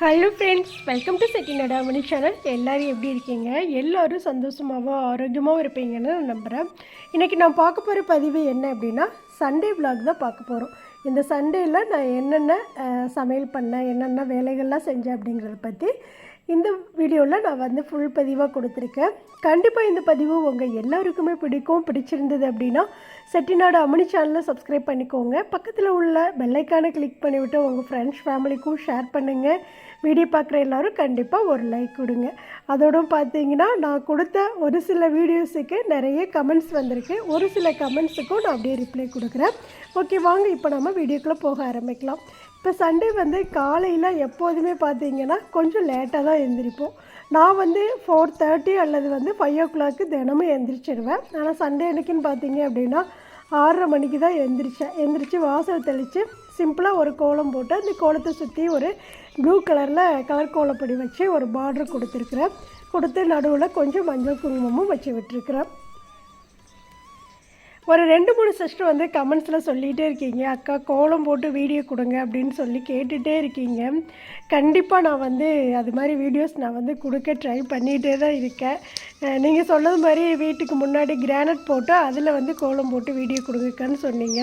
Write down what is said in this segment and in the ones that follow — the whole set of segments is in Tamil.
Hello friends welcome to Chettinadu Amani channel எல்லோரும் எப்படி இருக்கீங்க? எல்லோரும் சந்தோஷமாகவும் ஆரோக்கியமாகவும் இருப்பீங்கன்னு நான் நம்புகிறேன் இன்றைக்கி நான் பார்க்க போகிற பதிவு என்ன அப்படின்னா சண்டே விலாக் தான் பார்க்க போகிறோம் இந்த சண்டேயில் நான் என்னென்ன சமையல் பண்ணேன் என்னென்ன வேலைகள்லாம் செஞ்சேன் அப்படிங்கிறத பற்றி இந்த வீடியோவில் நான் வந்து ஃபுல் பதிவாக கொடுத்துருக்கேன். கண்டிப்பாக இந்த பதிவு உங்கள் எல்லாருக்குமே பிடிக்கும் பிடிச்சிருந்தது அப்படின்னா செட்டிநாடு அமனி சேனலை சப்ஸ்கிரைப் பண்ணிக்கோங்க. பக்கத்தில் உள்ள பெல்லைக்கானை கிளிக் பண்ணிவிட்டு உங்கள் ஃப்ரெண்ட்ஸ் ஃபேமிலிக்கும் ஷேர் பண்ணுங்கள் வீடியோ பார்க்குற எல்லோரும் கண்டிப்பாக ஒரு லைக் கொடுங்க. அதோடும் பார்த்தீங்கன்னா நான் கொடுத்த ஒரு சில வீடியோஸுக்கு நிறைய கமெண்ட்ஸ் வந்திருக்கு. ஒரு சில கமெண்ட்ஸுக்கும் நான் அப்படியே ரிப்ளை கொடுக்குறேன். ஓகே வாங்க இப்போ நம்ம வீடியோக்குள்ளே போக ஆரம்பிக்கலாம். இப்போ சண்டே வந்து காலையில் எப்போதுமே பார்த்தீங்கன்னா கொஞ்சம் லேட்டாக தான் எழுந்திரிப்போம் நான் வந்து ஃபோர் தேர்ட்டி அல்லது வந்து ஃபைவ் ஓ கிளாக்கு தினமும் எந்திரிச்சிடுவேன் ஆனால் சண்டே அன்னைக்குன்னு பார்த்தீங்க அப்படின்னா ஆறரை மணிக்கு தான் எழுந்திரிச்சேன் எந்திரிச்சு வாசல் தெளித்து சிம்பிளாக ஒரு கோலம் போட்டு அந்த கோலத்தை சுற்றி ஒரு ப்ளூ கலரில் கலர் கோலப்படி வச்சு ஒரு பார்டர் கொடுத்துருக்குறேன். கொடுத்து நடுவில் கொஞ்சம் மஞ்சள் குங்குமமும் வச்சு விட்டுருக்குறேன். ஒரு ரெண்டு மூணு சிஸ்டர் வந்து கமெண்ட்ஸில் சொல்லிகிட்டே இருக்கீங்க. அக்கா கோலம் போட்டு வீடியோ கொடுங்க அப்படின்னு சொல்லி கேட்டுகிட்டே இருக்கீங்க. கண்டிப்பாக நான் வந்து அது மாதிரி வீடியோஸ் நான் வந்து கொடுக்க ட்ரை பண்ணிகிட்டே தான் இருக்கேன். நீங்கள் சொன்னது மாதிரி வீட்டுக்கு முன்னாடி கிரானைட் போட்டு அதில் வந்து கோலம் போட்டு வீடியோ கொடுங்கக்கான்னு சொன்னீங்க.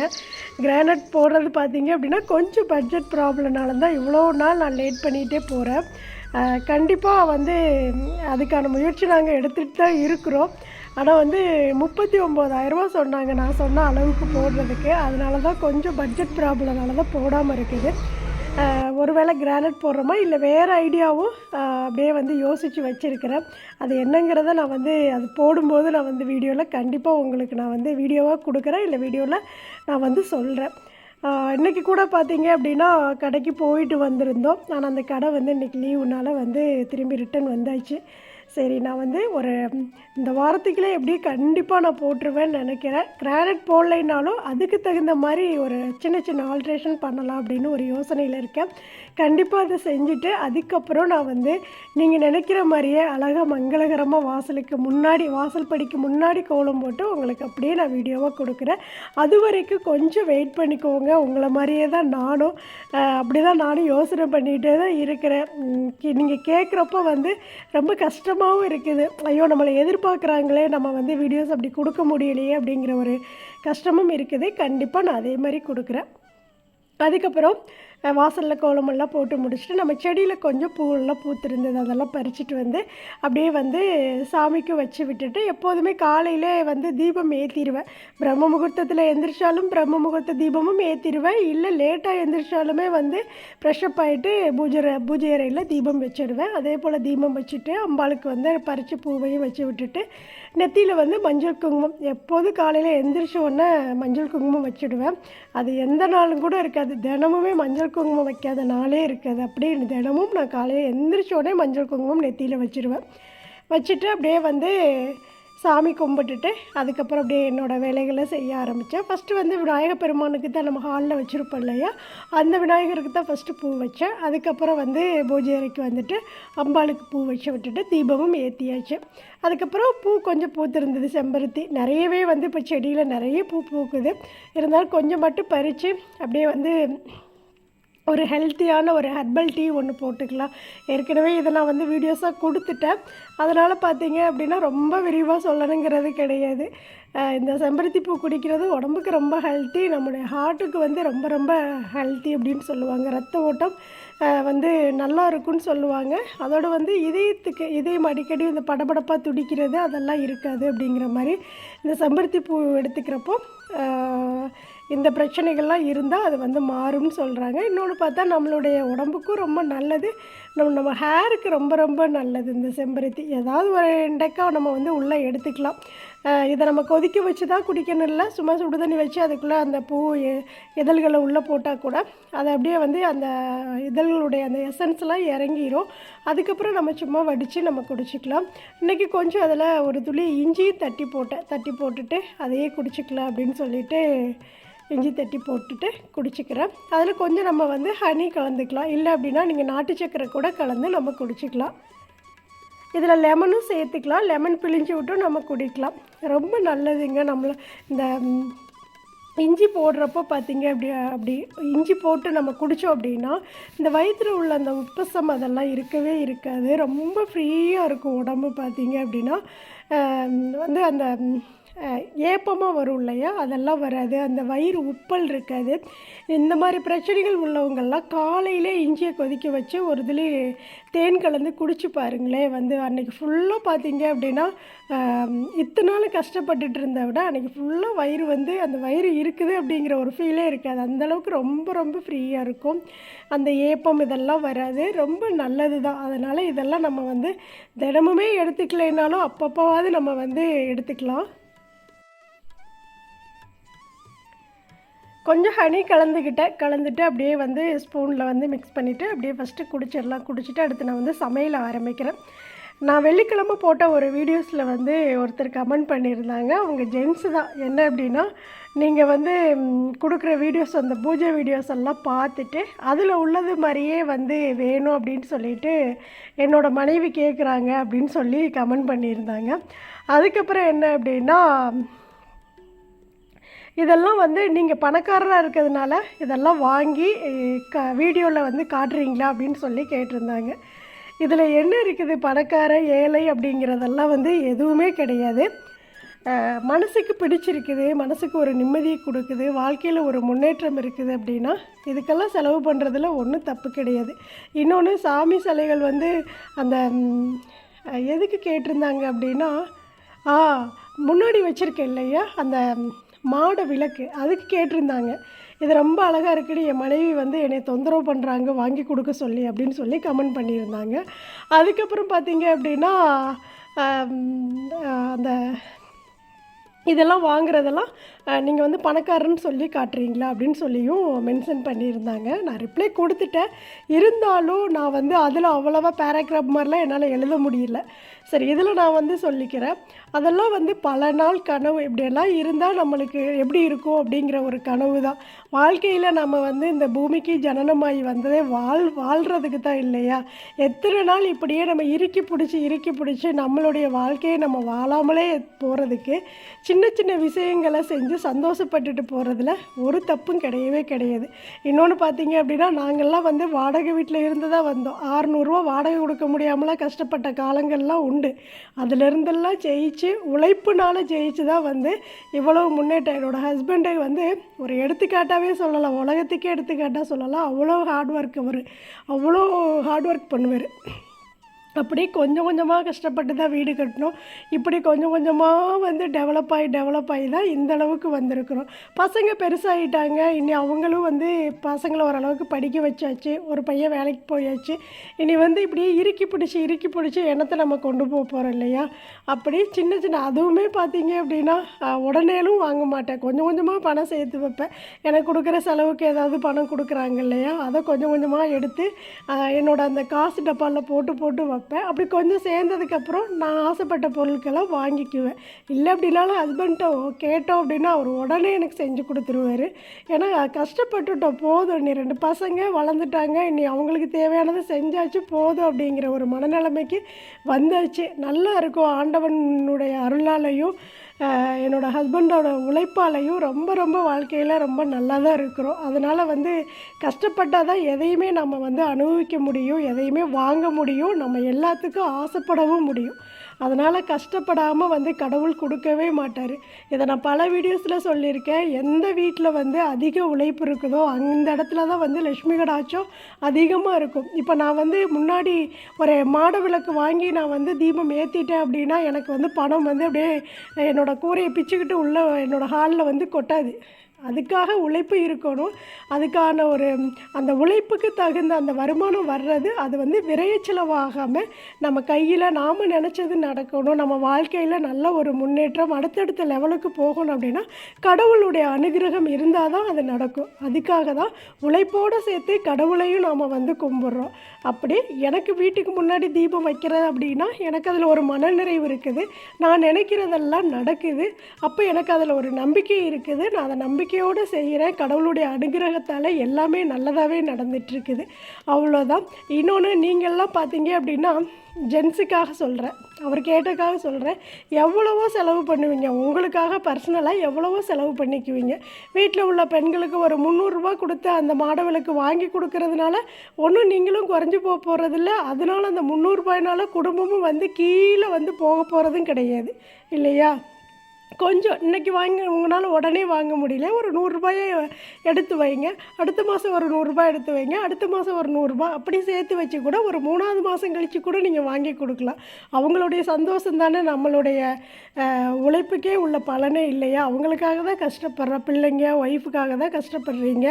கிரானைட் போடுறது பார்த்தீங்க அப்படின்னா கொஞ்சம் பட்ஜெட் ப்ராப்ளம்னால தான் இவ்வளோ நாள் நான் லேட் பண்ணிகிட்டே போகிறேன் கண்டிப்பாக வந்து அதுக்கான முயற்சி நாங்கள் எடுத்துகிட்டு தான் இருக்கிறோம். ஆனால் வந்து முப்பத்தி ஒம்போதாயிரரூபா சொன்னாங்க. நான் சொன்ன அளவுக்கு போடுறதுக்கு. அதனால தான் கொஞ்சம் பட்ஜெட் ப்ராப்ளம்னால தான் போடாமல் இருக்குது. ஒருவேளை கிரானைட் போடுறோமா? இல்லை வேறு ஐடியாவும் அப்படியே வந்து யோசித்து வச்சுருக்கிறேன். அது என்னங்கிறத நான் வந்து அது போடும்போது நான் வந்து வீடியோவில் கண்டிப்பாக உங்களுக்கு நான் வந்து வீடியோவாக கொடுக்குறேன். இல்லை வீடியோவில் நான் வந்து சொல்கிறேன் இன்றைக்கி கூட பார்த்தீங்க அப்படின்னா கடைக்கு போயிட்டு வந்திருந்தோம். ஆனால் அந்த கடை வந்து இன்றைக்கி லீவுனால வந்து திரும்பி ரிட்டன் வந்தாச்சு. சரி நான் வந்து ஒரு இந்த வாரத்துக்குள்ளே எப்படியும் கண்டிப்பாக நான் போட்டுருவேன்னு நினைக்கிறேன். கிரானைட் போடலைனாலும் அதுக்கு தகுந்த மாதிரி ஒரு சின்ன சின்ன ஆல்ட்ரேஷன் பண்ணலாம் அப்படின்னு ஒரு யோசனையில் இருக்கேன். கண்டிப்பாக அதை செஞ்சுட்டு அதுக்கப்புறம் நான் வந்து நீங்கள் நினைக்கிற மாதிரியே அழகாக மங்களகரமாக வாசலுக்கு முன்னாடி வாசல் படிக்கு முன்னாடி கோலம் போட்டு உங்களுக்கு அப்படியே நான் வீடியோவாக கொடுக்குறேன். அது வரைக்கும் கொஞ்சம் வெயிட் பண்ணிக்கோங்க. உங்களை மாதிரியே தான் நானும் அப்படி தான் நானும் யோசனை பண்ணிகிட்டே தான் இருக்கிறேன். நீங்கள் கேட்குறப்ப வந்து ரொம்ப கஷ்டம் கஷ்டமாகவும் இருக்குது. ஐயோ நம்மளை எதிர்பார்க்குறாங்களே நம்ம வந்து வீடியோஸ் அப்படி கொடுக்க முடியலையே அப்படிங்கிற ஒரு கஷ்டமும் இருக்குது. கண்டிப்பாக நான் அதே மாதிரி கொடுக்குறேன். அதுக்கப்புறம் வாசலில் கோலமெல்லாம் போட்டு முடிச்சுட்டு நம்ம செடியில் கொஞ்சம் பூவெல்லாம் பூத்திருந்தது அதெல்லாம் பறிச்சுட்டு வந்து அப்படியே வந்து சாமிக்கு வச்சு விட்டுட்டு எப்போதுமே காலையில் வந்து தீபம் ஏற்றிடுவேன் பிரம்ம முகூர்த்தத்தில் எந்திரிச்சாலும் பிரம்ம முகூர்த்த தீபமும் ஏற்றிடுவேன் இல்லை லேட்டாக எந்திரிச்சாலுமே வந்து ஃப்ரெஷ்அப் ஆகிட்டு பூஜை பூஜை அறையில் தீபம் வச்சிடுவேன் அதே போல் தீபம் வச்சுட்டு அம்பாளுக்கு வந்து பறித்து பூவையும் வச்சு விட்டுட்டு நெத்தியில் வந்து மஞ்சள் குங்குமம். எப்போதும் காலையில் எந்திரிச்ச உடனே மஞ்சள் குங்குமம் வச்சுடுவேன். அது எந்த நாளும் கூட இருக்காது. தினமுமே மஞ்சள் குங்குமம் வைக்காத நாளே இருக்காது. அப்படியே தினமும் நான் காலையில் எந்திரிச்ச உடனே மஞ்சள் குங்குமம் நெத்தியில் வச்சிடுவேன் வச்சுட்டு அப்படியே வந்து சாமி கும்பிட்டுட்டு அதுக்கப்புறம் அப்படியே என்னோடய வேலைகளை செய்ய ஆரம்பித்தேன். ஃபஸ்ட்டு வந்து விநாயகர் பெருமானுக்கு தான் நம்ம ஹாலில் வச்சுருப்போம் இல்லையா? அந்த விநாயகருக்கு தான் ஃபஸ்ட்டு பூ வச்சேன். அதுக்கப்புறம் வந்து பூஜை அறைக்கு வந்துட்டு அம்பாளுக்கு பூ வச்சு விட்டுட்டு தீபமும் ஏற்றியாச்சு அதுக்கப்புறம் பூ கொஞ்சம் பூத்திருந்தது செம்பருத்தி. நிறையவே வந்து இப்போ செடியில் நிறைய பூ பூக்குது. இருந்தாலும் கொஞ்சம் மட்டும் பறித்து அப்படியே வந்து ஒரு ஹெல்த்தியான ஒரு ஹெர்பல் டீ ஒன்று போட்டுக்கலாம். ஏற்கனவே இதை நான் வந்து வீடியோஸாக கொடுத்துட்டேன். அதனால் பார்த்தீங்க அப்படின்னா ரொம்ப விரிவாக சொல்லணுங்கிறது கிடையாது. இந்த செம்பருத்தி பூ குடிக்கிறது உடம்புக்கு ரொம்ப ஹெல்த்தி நம்முடைய ஹார்ட்டுக்கு வந்து ரொம்ப ரொம்ப ஹெல்த்தி அப்படின்னு சொல்லுவாங்க. ரத்த ஓட்டம் வந்து நல்லா இருக்கும்னு சொல்லுவாங்க. அதோட வந்து இதயத்துக்கு இதயம் அடிக்கடி இந்த படபடப்பாக துடிக்கிறது அதெல்லாம் இருக்காது அப்படிங்கிற மாதிரி இந்த செம்பருத்தி பூ எடுத்துக்கிறப்போ இந்த பிரச்சனைகள்லாம் இருந்தால் அது வந்து மாறும்னு சொல்கிறாங்க இன்னொன்று பார்த்தா நம்மளுடைய உடம்புக்கும் ரொம்ப நல்லது. நம்ம நம்ம ஹேருக்கு ரொம்ப ரொம்ப நல்லது. இந்த செம்பருத்தி. ஏதாவது ஒரு இண்டக்காக நம்ம வந்து உள்ளே எடுத்துக்கலாம். இதை நம்ம கொதிக்க வச்சு தான் குடிக்கணும் இல்லை? சும்மா சுடு தண்ணி வச்சு அதுக்குள்ளே அந்த பூ எ- இதழ்களை உள்ளே போட்டால் கூட அதை அப்படியே வந்து அந்த இதழ்களுடைய அந்த எசன்ஸ்லாம் இறங்கிடும் அதுக்கப்புறம் நம்ம சும்மா வடித்து நம்ம குடிச்சிக்கலாம். இன்றைக்கி கொஞ்சம் அதில் ஒரு துளி இஞ்சியும் தட்டி போட்டேன். தட்டி போட்டுட்டு அதையே குடிச்சிக்கலாம் அப்படின்னு சொல்லிட்டு இஞ்சி தட்டி போட்டுட்டு குடிச்சிக்கிறேன். அதில் கொஞ்சம் நம்ம வந்து ஹனி கலந்துக்கலாம். இல்லை அப்படின்னா நீங்கள் நாட்டு சக்கரை கூட கலந்து நம்ம குடிச்சிக்கலாம். இதில் லெமனும் சேர்த்துக்கலாம். லெமன் பிழிஞ்சு விட்டும் நம்ம குடிக்கலாம். ரொம்ப நல்லதுங்க நம்மளை இந்த இஞ்சி போடுறப்போ பார்த்தீங்க அப்படி அப்படி இஞ்சி போட்டு நம்ம குடித்தோம் அப்படின்னா இந்த வயிற்றில் உள்ள அந்த உப்பசம் அதெல்லாம் இருக்கவே இருக்காது. ரொம்ப ஃப்ரீயாக இருக்கும் உடம்பு பார்த்தீங்க அப்படின்னா. வந்து அந்த ஏப்பமாக வரும் இல்லையா? அதெல்லாம் வராது. அந்த வயிறு உப்பல் இருக்காது. இந்த மாதிரி பிரச்சனைகள் உள்ளவங்கள்லாம் காலையிலே இஞ்சியை கொதிக்க வச்சு ஒரு இதுலேயே தேன் கலந்து குடிச்சு பாருங்களேன். வந்து அன்றைக்கி ஃபுல்லாக பார்த்தீங்க அப்படின்னா இத்தனை நாள் கஷ்டப்பட்டுட்டு இருந்த விட அன்றைக்கி ஃபுல்லாக வயிறு வந்து அந்த வயிறு இருக்குது அப்படிங்கிற ஒரு ஃபீலே இருக்காது. அந்தளவுக்கு ரொம்ப ரொம்ப ஃப்ரீயாக இருக்கும். அந்த ஏப்பம் இதெல்லாம் வராது. ரொம்ப நல்லது தான். அதனால் இதெல்லாம் நம்ம வந்து தினமுமே எடுத்துக்கலைனாலும் அப்பப்போவாது நம்ம வந்து எடுத்துக்கலாம். கொஞ்சம் ஹனி கலந்துக்கிட்டேன் கலந்துட்டு அப்படியே வந்து ஸ்பூனில் வந்து மிக்ஸ் பண்ணிவிட்டு அப்படியே ஃபஸ்ட்டு குடிச்சிடலாம். குடிச்சிட்டு அடுத்து நான் வந்து சமையல் ஆரம்பிக்கிறேன். நான் வெள்ளிக்கிழமை போட்ட ஒரு வீடியோஸில் வந்து ஒருத்தர் கமெண்ட் பண்ணியிருந்தாங்க. அவங்க ஜென்ஸு தான். என்ன அப்படின்னா நீங்கள் வந்து கொடுக்குற வீடியோஸ் அந்த பூஜை வீடியோஸ் எல்லாம் பார்த்துட்டு அதில் உள்ளது மாதிரியே வந்து வேணும் அப்படின்னு சொல்லிட்டு என்னோட மனைவி கேட்குறாங்க அப்படின்னு சொல்லி கமெண்ட் பண்ணியிருந்தாங்க. அதுக்கப்புறம் என்ன அப்படின்னா இதெல்லாம் வந்து நீங்கள் பணக்காரராக இருக்கிறதுனால இதெல்லாம் வாங்கி க வீடியோவில் வந்து காட்டுறீங்களா அப்படின்னு சொல்லி கேட்டிருந்தாங்க. இதில் என்ன இருக்குது பணக்கார ஏழை அப்படிங்கிறதெல்லாம் வந்து எதுவுமே கிடையாது. மனசுக்கு பிடிச்சிருக்குது மனசுக்கு ஒரு நிம்மதியை கொடுக்குது வாழ்க்கையில் ஒரு முன்னேற்றம் இருக்குது அப்படின்னா இதுக்கெல்லாம் செலவு பண்ணுறதுல ஒன்றும் தப்பு கிடையாது. இன்னொன்று சாமி சிலைகள் வந்து அந்த எதுக்கு கேட்டிருந்தாங்க அப்படின்னா ஆ முன்னாடி வச்சுருக்கேன் இல்லையா? அந்த மாட விளக்கு. அதுக்கு கேட்டிருந்தாங்க. இது ரொம்ப அழகாக இருக்குடி என் மனைவி வந்து என்னை தொந்தரவு பண்ணுறாங்க வாங்கி கொடுக்க சொல்லி அப்படின்னு சொல்லி கமெண்ட் பண்ணியிருந்தாங்க. அதுக்கப்புறம் பார்த்தீங்க அப்படின்னா அந்த இதெல்லாம் வாங்குறதெல்லாம் நீங்கள் வந்து பணக்காரன்னு சொல்லி காட்டுறீங்களா அப்படின்னு சொல்லியும் மென்ஷன் பண்ணியிருந்தாங்க. நான் ரிப்ளை கொடுத்துட்டேன். இருந்தாலும் நான் வந்து அதில் அவ்வளோவா பேராகிராஃப் மாதிரிலாம் என்னால் எழுத முடியல. சரி இதில் நான் வந்து சொல்லிக்கிறேன். அதெல்லாம் வந்து பல நாள் கனவு. இப்படியெல்லாம் இருந்தால் நம்மளுக்கு எப்படி இருக்கும் அப்படிங்கிற ஒரு கனவு தான். வாழ்க்கையில் நம்ம வந்து இந்த பூமிக்கு ஜனனமாகி வந்ததே வாழ் வாழ்கிறதுக்கு தான் இல்லையா? எத்தனை நாள் இப்படியே நம்ம இறுக்கி பிடிச்சி இறுக்கி பிடிச்சி நம்மளுடைய வாழ்க்கையை நம்ம வாழாமலே போகிறதுக்கு சின்ன சின்ன விஷயங்களை செஞ்சு சந்தோஷப்பட்டுட்டு போகிறதுல ஒரு தப்பும் கிடையவே கிடையாது. இன்னொன்று பார்த்தீங்க அப்படின்னா நாங்கள்லாம் வந்து வாடகை வீட்டில் இருந்து தான் வந்தோம். ஆறுநூறுவா வாடகை கொடுக்க முடியாமலாம் கஷ்டப்பட்ட காலங்கள்லாம் உண்டு. அதிலிருந்தெல்லாம் ஜெயிச்சு உழைப்புனால ஜெயிச்சு தான் வந்து இவ்வளவு முன்னேற்றம். என்னோடய ஹஸ்பண்டை வந்து ஒரு எடுத்துக்காட்டாகவே சொல்லலாம். உலகத்துக்கே எடுத்துக்காட்டாக சொல்லலாம். அவ்வளோ ஹார்ட் ஒர்க் அவர். அவ்வளோ ஹார்ட் ஒர்க் பண்ணுவார். அப்படியே கொஞ்சம் கொஞ்சமாக கஷ்டப்பட்டு தான் வீடு கட்டினோம் இப்படி கொஞ்சம் கொஞ்சமாக வந்து டெவலப் ஆகி டெவலப் ஆகி தான் இந்த அளவுக்கு வந்திருக்கிறோம். பசங்க பெருசாகிட்டாங்க இனி அவங்களும் வந்து பசங்களை ஓரளவுக்கு படிக்க வச்சாச்சு. ஒரு பையன் வேலைக்கு போயாச்சு. இனி வந்து இப்படியே இறுக்கி பிடிச்சி இறுக்கி பிடிச்சி எண்ணத்தை நம்ம கொண்டு போக போகிறோம் இல்லையா? அப்படி சின்ன சின்ன அதுவுமே பார்த்தீங்க அப்படின்னா உடனேலும் வாங்க மாட்டேன். கொஞ்சம் கொஞ்சமாக பணம் சேர்த்து வைப்பேன். எனக்கு கொடுக்குற செலவுக்கு ஏதாவது பணம் கொடுக்குறாங்க இல்லையா? அதை கொஞ்சம் கொஞ்சமாக எடுத்து என்னோட அந்த காசு டப்பாவில் போட்டு போட்டு வைப்பேன். அப்படி கொஞ்சம் சேர்ந்ததுக்கப்புறம் நான் ஆசைப்பட்ட பொருட்களை வாங்கிக்குவேன். இல்லை அப்படின்னாலும் ஹஸ்பண்ட்டை கேட்டோம் அப்படின்னா அவர் உடனே எனக்கு செஞ்சு கொடுத்துருவாரு. ஏன்னா கஷ்டப்பட்டுட்டோம். போதும். நீ ரெண்டு பசங்க வளர்ந்துட்டாங்க. இனி அவங்களுக்கு தேவையானதை செஞ்சாச்சு. போதும் அப்படிங்கிற ஒரு மனநிலைமைக்கு வந்தாச்சு. நல்லா இருக்கும். ஆண்டவனுடைய அருளாலையும் என்னோடய ஹஸ்பண்டோட உழைப்பாலையும் ரொம்ப ரொம்ப வாழ்க்கையில் ரொம்ப நல்லா தான் இருக்கிறோம். அதனால் வந்து கஷ்டப்பட்டால் தான் எதையுமே நம்ம வந்து அனுபவிக்க முடியும் எதையுமே வாங்க முடியும் நம்ம எல்லாத்துக்கும் ஆசைப்படவும் முடியும். அதனால் கஷ்டப்படாமல் வந்து கடவுள் கொடுக்கவே மாட்டார். இதை நான் பல வீடியோஸில் சொல்லியிருக்கேன். எந்த வீட்டில் வந்து அதிக உழைப்பு இருக்குதோ அந்த இடத்துல தான் வந்து லட்சுமி கடாட்சம் அதிகமாக இருக்கும். இப்போ நான் வந்து முன்னாடி ஒரு மாட விளக்கு வாங்கி நான் வந்து தீபம் ஏற்றிட்டேன் அப்படின்னா எனக்கு வந்து பணம் வந்து அப்படியே என்னோடய கூரையை பிச்சுக்கிட்டு உள்ள என்னோடய ஹாலில் வந்து கொட்டாது. அதுக்காக உழைப்பு இருக்கணும். அதுக்கான ஒரு அந்த உழைப்புக்கு தகுந்த அந்த வருமானம் வர்றது அது வந்து விரைய செலவாகாமல் நம்ம கையில் நாம் நினச்சது நடக்கணும். நம்ம வாழ்க்கையில் நல்ல ஒரு முன்னேற்றம் அடுத்தடுத்த லெவலுக்கு போகணும் அப்படின்னா கடவுளுடைய அனுகிரகம் இருந்தால் தான் அது நடக்கும். அதுக்காக தான் உழைப்போடு சேர்த்து கடவுளையும் நாம் வந்து கும்பிட்றோம். அப்படி எனக்கு வீட்டுக்கு முன்னாடி தீபம் வைக்கிறது அப்படின்னா எனக்கு அதில் ஒரு மனநிறைவு இருக்குது. நான் நினைக்கிறதெல்லாம் நடக்குது. அப்போ எனக்கு அதில் ஒரு நம்பிக்கை இருக்குது. நான் அதை நம்பிக்கை நம்பிக்கையோடு செய்கிறேன் கடவுளுடைய அனுகிரகத்தால் எல்லாமே நல்லதாகவே நடந்துட்டுருக்குது. அவ்வளோதான் இன்னொன்று நீங்கள்லாம் பார்த்தீங்க அப்படின்னா ஜென்ஸுக்காக சொல்கிறேன் அவர் கேட்டக்காக சொல்கிறேன் எவ்வளவோ செலவு பண்ணுவீங்க. உங்களுக்காக பர்சனலாக எவ்வளவோ செலவு பண்ணிக்குவீங்க. வீட்டில் உள்ள பெண்களுக்கு ஒரு முந்நூறுரூவா கொடுத்து அந்த மாடவளுக்கு வாங்கி கொடுக்கறதுனால ஒன்றும் நீங்களும் குறைஞ்சி போக போகிறதில்ல அதனால அந்த முந்நூறுபாயினால குடும்பமும் வந்து கீழே வந்து போக போகிறதும் கிடையாது. இல்லையா? கொஞ்சம் இன்னைக்கு வாங்க உங்களால் உடனே வாங்க முடியல. ஒரு நூறுரூபாயை எடுத்து வைங்க. அடுத்த மாதம் ஒரு நூறுரூபா எடுத்து வைங்க. அடுத்த மாதம் ஒரு நூறுரூபா அப்படி சேர்த்து வச்சு கூட ஒரு மூணாவது மாதம் கழித்து கூட நீங்கள் வாங்கி கொடுக்கலாம். அவங்களுடைய சந்தோஷம் தானே நம்மளுடைய உழைப்புக்கே உள்ள பலனே இல்லையா? அவங்களுக்காக தான் கஷ்டப்படுற பிள்ளைங்க ஒய்ஃபுக்காக தான் கஷ்டப்படுறீங்க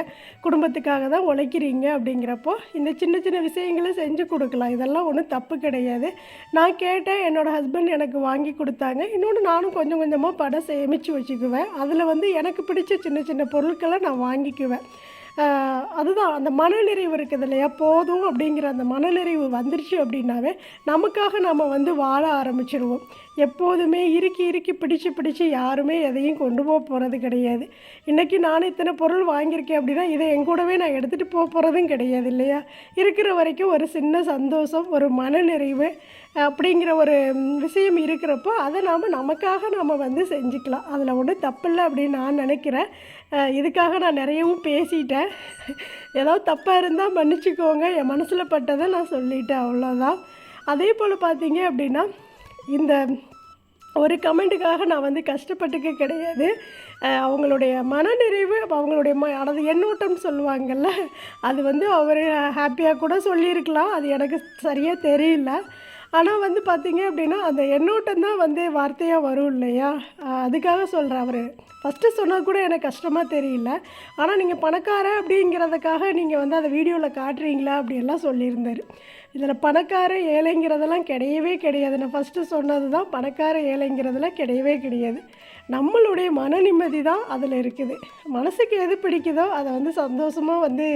குடும்பத்துக்காக தான் உழைக்கிறீங்க அப்படிங்கிறப்போ இந்த சின்ன சின்ன விஷயங்களை செஞ்சு கொடுக்கலாம். இதெல்லாம் ஒன்றும் தப்பு கிடையாது. நான் கேட்டேன் என்னோடய ஹஸ்பண்ட் எனக்கு வாங்கி கொடுத்தாங்க. இன்னொன்று நானும் கொஞ்சம் கொஞ்சமாக படம் சேமித்து வச்சுக்குவேன். அதில் வந்து எனக்கு பிடிச்ச சின்ன சின்ன பொருட்களை நான் வாங்கிக்குவேன். அதுதான் அந்த மனநிறைவு இருக்குது இல்லையா? போதும் அப்படிங்கிற அந்த மனநிறைவு வந்துருச்சு அப்படின்னாவே நமக்காக நம்ம வந்து வாழ ஆரம்பிச்சிருவோம். எப்போதுமே இறுக்கி இறுக்கி பிடிச்சு பிடிச்சு யாருமே எதையும் கொண்டு போக போகிறது கிடையாது. இன்றைக்கி நான் இத்தனை பொருள் வாங்கியிருக்கேன் அப்படின்னா இதை எங்கூடவே நான் எடுத்துகிட்டு போக போகிறதும் கிடையாது இல்லையா? இருக்கிற வரைக்கும் ஒரு சின்ன சந்தோஷம் ஒரு மனநிறைவு அப்படிங்கிற ஒரு விஷயம் இருக்கிறப்போ அதை நாம் நமக்காக நாம் வந்து செஞ்சுக்கலாம். அதில் ஒன்றும் தப்பில்லை அப்படின்னு நான் நினைக்கிறேன். இதுக்காக நான் நிறையவும் பேசிட்டேன். ஏதாவது தப்பாக இருந்தால் மன்னிச்சுக்கோங்க. என் மனசில் பட்டதை நான் சொல்லிட்டேன். அவ்வளோதான் அதே போல் பார்த்தீங்க அப்படின்னா இந்த ஒரு கமெண்ட்டுக்காக நான் வந்து கஷ்டப்பட்டுக்க கிடையாது. அவங்களுடைய மனநிறைவு அவங்களுடைய ம அதாவது எண்ணோட்டம் சொல்லுவாங்கல்ல அது வந்து அவர் ஹாப்பியாக கூட சொல்லியிருக்கலாம். அது எனக்கு சரியாக தெரியல. ஆனால் வந்து பார்த்தீங்க அப்படின்னா அந்த எண்ணோட்டம் தான் வந்து வார்த்தையாக வரும் இல்லையா? அதுக்காக சொல்கிறேன் அவர். ஃபஸ்ட்டு சொன்னால் கூட எனக்கு கஷ்டமாக தெரியல. ஆனால் நீங்கள் பணக்கார அப்படிங்கிறதுக்காக நீங்கள் வந்து அதை வீடியோவில் காட்டுறீங்களா அப்படியெல்லாம் சொல்லியிருந்தார். இதில் பணக்கார ஏழைங்கிறதெல்லாம் கிடையவே கிடையாது. நான் ஃபஸ்ட்டு சொன்னது தான் பணக்கார ஏழைங்கிறதெல்லாம் கிடையவே கிடையாது. நம்மளுடைய மன நிம்மதி தான் அதில் இருக்குது. மனசுக்கு எது பிடிக்குதோ அதை வந்து சந்தோஷமாக வந்து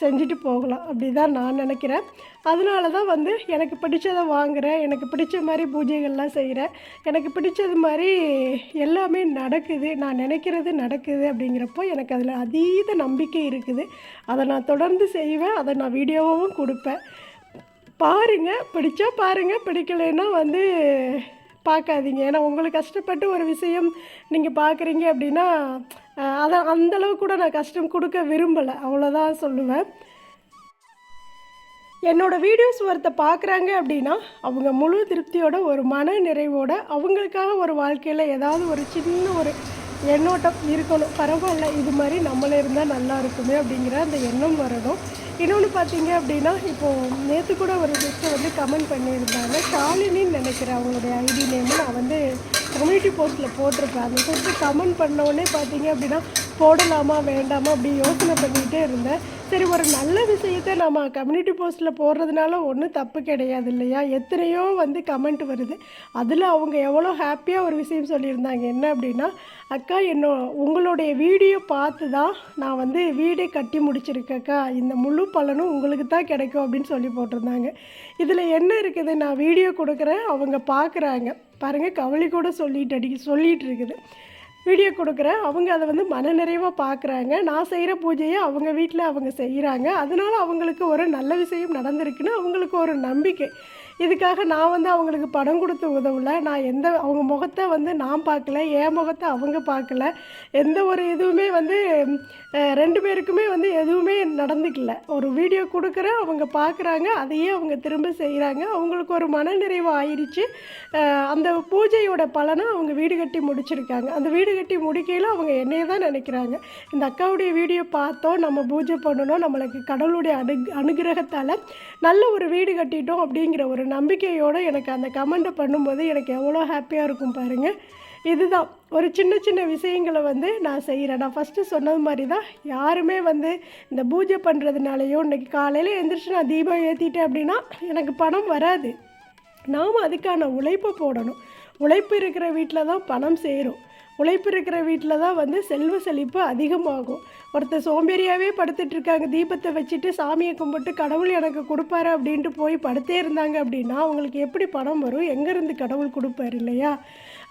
செஞ்சுட்டு போகலாம். அப்படி தான் நான் நினைக்கிறேன். அதனால தான் வந்து எனக்கு பிடிச்சதை வாங்குகிறேன் எனக்கு பிடிச்ச மாதிரி பூஜைகள்லாம் செய்கிறேன் எனக்கு பிடிச்சது மாதிரி எல்லாமே நடக்குது. நான் நினைக்கிறது நடக்குது அப்படிங்கிறப்போ எனக்கு அதில் அதீத நம்பிக்கை இருக்குது. அதை நான் தொடர்ந்து செய்வேன். அதை நான் வீடியோவும் கொடுப்பேன். பாருங்கள் பிடிச்சா பாருங்கள் பிடிக்கலைன்னா வந்து பார்க்காதீங்க. ஏன்னா உங்களுக்கு கஷ்டப்பட்டு ஒரு விஷயம் நீங்கள் பார்க்குறீங்க அப்படின்னா அதை அந்தளவு கூட நான் கஷ்டம் கொடுக்க விரும்பலை. அவ்வளோதான் சொல்லுவேன். என்னோட வீடியோஸ் ஒருத்த பார்க்குறாங்க அப்படின்னா அவங்க முழு திருப்தியோட ஒரு மன நிறைவோட அவங்களுக்காக ஒரு வாழ்க்கையில் ஏதாவது ஒரு சின்ன ஒரு எண்ணோட்டம் இருக்கணும். பரவாயில்ல இது மாதிரி நம்மளே இருந்தால் நல்லா இருக்குமே அப்படிங்கிற அந்த எண்ணம் வரணும். இன்னொன்று பார்த்தீங்க அப்படின்னா இப்போது நேற்று கூட ஒரு சிஸ்டர் வந்து கமெண்ட் பண்ணியிருந்தாங்க. ஷாலினின்னு நினைக்கிறேன் அவங்களுடைய ஐடி நேமு நான் வந்து கம்யூனிட்டி போஸ்ட்டில் போட்டிருப்பேன். அந்த சிஸ்டர் கமெண்ட் பண்ண பார்த்தீங்க அப்படின்னா போடலாமா வேண்டாமா அப்படி யோசனை பண்ணிகிட்டே இருந்தேன். சரி ஒரு நல்ல விஷயத்தை நம்ம கம்யூனிட்டி போஸ்ட்டில் போடுறதுனால ஒன்றும் தப்பு கிடையாது இல்லையா? எத்தனையோ வந்து கமெண்ட் வருது. அதில் அவங்க எவ்வளோ ஹாப்பியாக ஒரு விஷயம் சொல்லியிருந்தாங்க. என்ன அப்படின்னா அக்கா என்ன உங்களுடைய வீடியோ பார்த்து தான் நான் வந்து வீடே கட்டி முடிச்சிருக்கேக்கா இந்த முழு பலனும் உங்களுக்கு தான் கிடைக்கும் அப்படின்னு சொல்லி போட்டிருந்தாங்க. இதில் என்ன இருக்குது? நான் வீடியோ கொடுக்குறேன் அவங்க பார்க்குறாங்க. பாருங்கள் கவலை கூட சொல்லிட்டு அடி சொல்லிகிட்டு இருக்குது. வீடியோ கொடுக்குறேன். அவங்க அதை வந்து மனநிறைவாக பார்க்குறாங்க நான் செய்கிற பூஜையை அவங்க வீட்டில் அவங்க செய்கிறாங்க அதனால் அவங்களுக்கு ஒரு நல்ல விஷயம் நடந்திருக்குன்னு அவங்களுக்கு ஒரு நம்பிக்கை. இதுக்காக நான் வந்து அவங்களுக்கு படம் கொடுத்து உதவல. நான் எந்த அவங்க முகத்தை வந்து நான் பார்க்கல என் முகத்தை அவங்க பார்க்கல. எந்த ஒரு இதுவுமே வந்து ரெண்டு பேருக்குமே வந்து எதுவுமே நடந்துக்கல. ஒரு வீடியோ கொடுக்குறேன் அவங்க பார்க்குறாங்க அதையே அவங்க திரும்ப செய்கிறாங்க அவங்களுக்கு ஒரு மனநிறைவு ஆயிடுச்சு. அந்த பூஜையோட பலனை அவங்க வீடு கட்டி முடிச்சிருக்காங்க. அந்த வீடு கட்டி முடிக்கையில் அவங்க என்னையே தான் நினைக்கிறாங்க. இந்த அக்காவுடைய வீடியோ பார்த்தோம் நம்ம பூஜை பண்ணணும் நம்மளுக்கு கடவுளுடைய அனு அனுகிரகத்தால் நல்ல ஒரு வீடு கட்டிட்டோம் அப்படிங்கிற ஒரு நம்பிக்கையோடு எனக்கு அந்த கமெண்ட்டை பண்ணும்போது எனக்கு எவ்வளோ ஹாப்பியாக இருக்கும் பாருங்கள் இதுதான். ஒரு சின்ன சின்ன விஷயங்களை வந்து நான் செய்கிறேன் நான் ஃபஸ்ட்டு சொன்னது மாதிரி தான் யாருமே வந்து இந்த பூஜை பண்ணுறதுனாலையோ இன்னைக்கு காலையில் எழுந்திரிச்சு நான் தீபம் ஏற்றிட்டேன் அப்படின்னா எனக்கு பணம் வராது. நாம் அதுக்கான உழைப்பை போடணும். உழைப்பு இருக்கிற வீட்டில் தான் பணம் சேரும். உழைப்பு இருக்கிற வீட்டில் தான் வந்து செல்வ செழிப்பு அதிகமாகும். ஒருத்தர் சோம்பேறியாகவே படுத்துட்ருக்காங்க தீபத்தை வச்சுட்டு சாமியை கும்பிட்டு கடவுள் எனக்கு கொடுப்பாரு அப்படின்ட்டு போய் படுத்தே இருந்தாங்க அப்படின்னா அவங்களுக்கு எப்படி பணம் வரும்? எங்கேருந்து கடவுள் கொடுப்பாரு இல்லையா?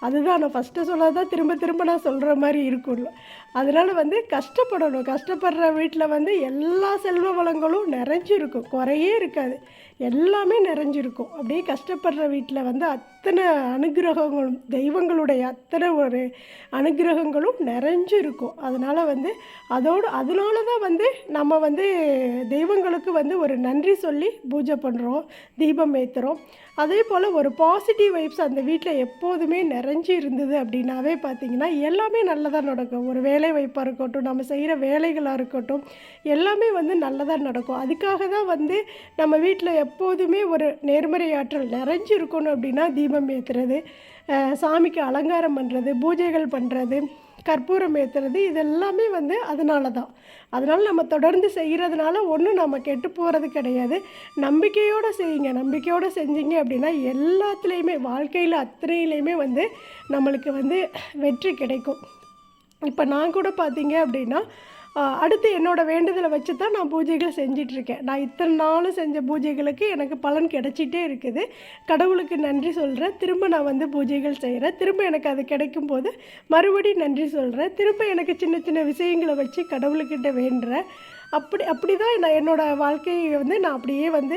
அதுதான் நான் ஃபஸ்ட்டு சொல்லாதான் திரும்ப திரும்ப நான் சொல்கிற மாதிரி இருக்கும்ல அதனால் வந்து கஷ்டப்படணும். கஷ்டப்படுற வீட்டில் வந்து எல்லா செல்வ வளங்களும் நிறைஞ்சிருக்கும். குறையே இருக்காது. எல்லாமே நிறைஞ்சிருக்கும். அப்படியே கஷ்டப்படுற வீட்டில் வந்து அத்தனை அனுகிரகங்களும் தெய்வங்களுடைய அத்தனை ஒரு அனுகிரகங்களும் நிறைஞ்சு இருக்கும் அதனால் வந்து அதோடு அதனால தான் வந்து நம்ம வந்து தெய்வங்களுக்கு வந்து ஒரு நன்றி சொல்லி பூஜை பண்ணுறோம் தீபம் ஏற்றுறோம் அதே போல் ஒரு பாசிட்டிவ் வைப்ஸ் அந்த வீட்டில் எப்போதுமே நிறைஞ்சு இருந்தது அப்படின்னாவே பார்த்திங்கன்னா எல்லாமே நல்லதாக நடக்கும். ஒரு வேலை வாய்ப்பாக இருக்கட்டும் நம்ம செய்கிற வேலைகளாக இருக்கட்டும் எல்லாமே வந்து நல்லதாக நடக்கும். அதுக்காக தான் வந்து நம்ம வீட்டில் எப்போதுமே ஒரு நேர்மறை ஆற்றல் நிறைஞ்சு இருக்கணும் அப்படின்னா தீபம் ஏற்றுறது சாமிக்கு அலங்காரம் பண்ணுறது பூஜைகள் பண்ணுறது கற்பூரம் ஏற்றுறது இது எல்லாமே வந்து அதனால தான் அதனால் நம்ம தொடர்ந்து செய்கிறதுனால ஒன்றும் நம்ம கெட்டு போகிறது கிடையாது. நம்பிக்கையோடு செய்யுங்க. நம்பிக்கையோடு செஞ்சீங்க அப்படின்னா எல்லாத்துலேயுமே வாழ்க்கையில் அத்தனையிலையுமே வந்து நம்மளுக்கு வந்து வெற்றி கிடைக்கும். இப்போ நான் கூட பார்த்தீங்க அப்படின்னா அடுத்து என்னோடய வேண்டுதலை வச்சு தான் நான் பூஜைகள் செஞ்சிட்ருக்கேன். நான் இத்தனை நாளும் செஞ்ச பூஜைகளுக்கு எனக்கு பலன் கிடைச்சிட்டே இருக்குது. கடவுளுக்கு நன்றி சொல்கிறேன் திரும்ப நான் வந்து பூஜைகள் செய்கிறேன் திரும்ப எனக்கு அது கிடைக்கும் போது மறுபடியும் நன்றி சொல்கிறேன் திரும்ப எனக்கு சின்ன சின்ன விஷயங்களை வச்சு கடவுளுக்கிட்ட வேண்டுறேன். அப்படி அப்படி தான் நான் என்னோடய வாழ்க்கையை வந்து நான் அப்படியே வந்து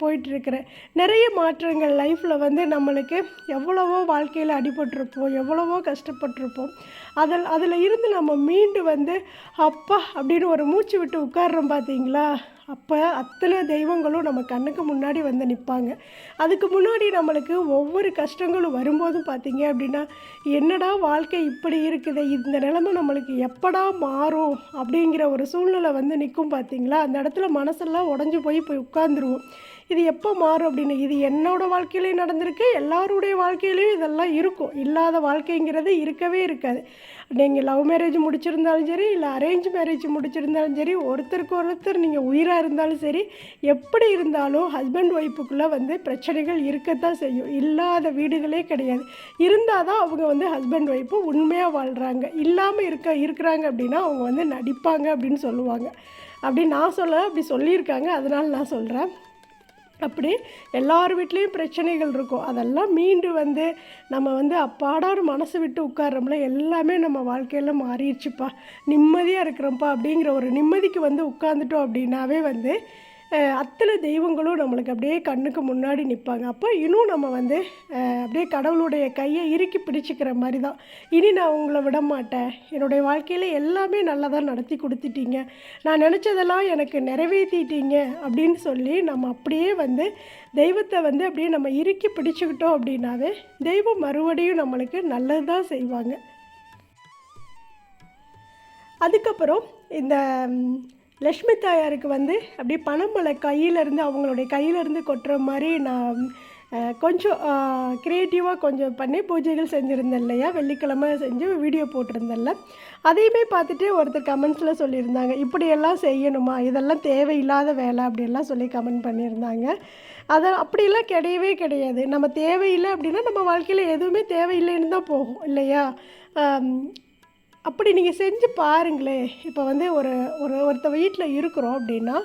போயிட்டுருக்கிறேன். நிறைய மாற்றங்கள் லைஃப்பில் வந்து நம்மளுக்கு எவ்வளவோ வாழ்க்கையில் அடிபட்டிருப்போம் எவ்வளவோ கஷ்டப்பட்டிருப்போம். அதில் அதில் இருந்து நம்ம மீண்டு வந்து அப்பா! அப்படின்னு ஒரு மூச்சு விட்டு உட்காடுறோம் பார்த்தீங்களா அப்போ அத்தனை தெய்வங்களும் நம்ம கண்ணுக்கு முன்னாடி வந்து நிற்பாங்க அதுக்கு முன்னாடி நம்மளுக்கு ஒவ்வொரு கஷ்டங்களும் வரும்போதும் பார்த்தீங்க அப்படின்னா என்னடா வாழ்க்கை இப்படி இருக்குது? இந்த நிலமை நம்மளுக்கு எப்படா மாறும்? அப்படிங்கிற ஒரு சூழ்நிலை வந்து நிற்கும் பார்த்தீங்களா அந்த இடத்துல மனசெல்லாம் உடஞ்சி போய் போய் உட்காந்துருவோம் இது எப்போ மாறும் அப்படின்னு? இது என்னோட வாழ்க்கையிலையும் நடந்திருக்கு எல்லாருடைய வாழ்க்கையிலையும் இதெல்லாம் இருக்கும். இல்லாத வாழ்க்கைங்கிறது இருக்கவே இருக்காது. நீங்கள் லவ் மேரேஜ் முடிச்சிருந்தாலும் சரி இல்லை அரேஞ்ச் மேரேஜ் முடிச்சிருந்தாலும் சரி ஒருத்தருக்கு ஒருத்தர் நீங்கள் உயிராக இருந்தாலும் சரி எப்படி இருந்தாலும் ஹஸ்பண்ட் ஒய்ஃபுக்குள்ளே வந்து பிரச்சனைகள் இருக்கத்தான் செய்யும். இல்லாத வீடுகளே கிடையாது. இருந்தால் தான் அவங்க வந்து ஹஸ்பண்ட் ஒய்ஃபு உண்மையாக வாழ்கிறாங்க இல்லாமல் இருக்க இருக்கிறாங்க அப்படின்னா அவங்க வந்து நடிப்பாங்க அப்படின்னு சொல்லுவாங்க. அப்படி நான் சொல்ல அப்படி சொல்லியிருக்காங்க. அதனால் நான் சொல்கிறேன் அப்படி எல்லார் வீட்லேயும் பிரச்சனைகள் இருக்கும். அதெல்லாம் மீண்டு வந்து நம்ம வந்து அப்பாடாரு மனசு விட்டு உட்கார்றோம்ல எல்லாமே நம்ம வாழ்க்கையில் மாறிடுச்சுப்பா. நிம்மதியாக இருக்கிறோம்ப்பா அப்படிங்கிற ஒரு நிம்மதிக்கு வந்து உட்காந்துட்டோம் அப்படின்னாவே வந்து அத்தனை தெய்வங்களும் நம்மளுக்கு அப்படியே கண்ணுக்கு முன்னாடி நிற்பாங்க அப்போ இன்னும் நம்ம வந்து அப்படியே கடவுளுடைய கையை இறுக்கி பிடிச்சிக்கிற மாதிரி தான் இனி நான் உங்களை விட மாட்டேன். என்னுடைய வாழ்க்கையில் எல்லாமே நல்லதாக நடத்தி கொடுத்துட்டீங்க. நான் நினச்சதெல்லாம் எனக்கு நிறைவேற்றிட்டீங்க அப்படின்னு சொல்லி நம்ம அப்படியே வந்து தெய்வத்தை வந்து அப்படியே நம்ம இறுக்கி பிடிச்சிக்கிட்டோம் அப்படின்னாவே தெய்வம் மறுபடியும் நம்மளுக்கு நல்லது தான் செய்வாங்க. அதுக்கப்புறம் இந்த லக்ஷ்மி தாயாருக்கு வந்து அப்படியே பணமலை கையிலேருந்து அவங்களுடைய கையிலேருந்து கொட்டுற மாதிரி நான் கொஞ்சம் க்ரியேட்டிவாக கொஞ்சம் பண்ணி பூஜைகள் செஞ்சுருந்தேன் இல்லையா? வெள்ளிக்கிழமை செஞ்சு வீடியோ போட்டிருந்தேன்ல. அதையுமே பார்த்துட்டு ஒருத்தர் கமெண்ட்ஸில் சொல்லியிருந்தாங்க இப்படியெல்லாம் செய்யணுமா? இதெல்லாம் தேவையில்லாத வேலை அப்படியெல்லாம் சொல்லி கமெண்ட் பண்ணியிருந்தாங்க. அதை அப்படியெல்லாம் கிடையவே கிடையாது. நம்ம தேவையில்லை அப்படின்னா நம்ம வாழ்க்கையில் எதுவுமே தேவையில்லைன்னு தான் போகும் இல்லையா? அப்படி நீங்கள் செஞ்சு பாருங்களேன் இப்போ வந்து ஒரு ஒரு ஒருத்த வீட்டில் இருக்கிறோம் அப்படின்னா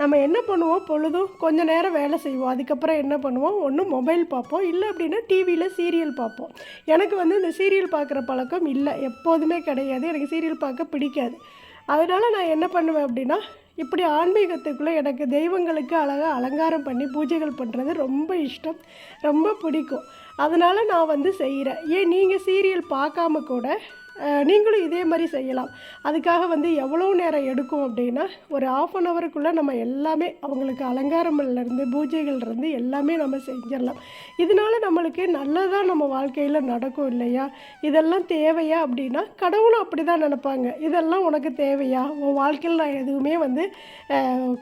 நம்ம என்ன பண்ணுவோம்? பொழுதும் கொஞ்ச நேரம் வேலை செய்வோம். அதுக்கப்புறம் என்ன பண்ணுவோம்? ஒன்று மொபைல் பார்ப்போம். இல்லை அப்படின்னா டிவியில் சீரியல் பார்ப்போம். எனக்கு வந்து இந்த சீரியல் பார்க்குற பழக்கம் இல்லை. எப்போதுமே கிடையாது. எனக்கு சீரியல் பார்க்க பிடிக்காது. அதனால் நான் என்ன பண்ணுவேன் அப்படின்னா இப்படி ஆன்மீகத்துக்குள்ளே எனக்கு தெய்வங்களுக்கு அழகாக அலங்காரம் பண்ணி பூஜைகள் பண்ணுறது ரொம்ப இஷ்டம். ரொம்ப பிடிக்கும். அதனால் நான் வந்து செய்கிறேன் ஏன் நீங்கள் சீரியல் பார்க்காம கூட நீங்களும் இதே மாதிரி செய்யலாம். அதுக்காக வந்து எவ்வளோ நேரம் எடுக்கும் அப்படின்னா ஒரு ஆஃப் அன் ஹவருக்குள்ளே நம்ம எல்லாமே அவங்களுக்கு அலங்காரங்கள்லேருந்து பூஜைகள்லேருந்து எல்லாமே நம்ம செஞ்சிடலாம். இதனால நம்மளுக்கு நல்லதாக நம்ம வாழ்க்கையில் நடக்கும் இல்லையா? இதெல்லாம் தேவையா அப்படின்னா கடவுளும் அப்படி தான் நினப்பாங்க. இதெல்லாம் உனக்கு தேவையா? உன் வாழ்க்கையில் நான் எதுவுமே வந்து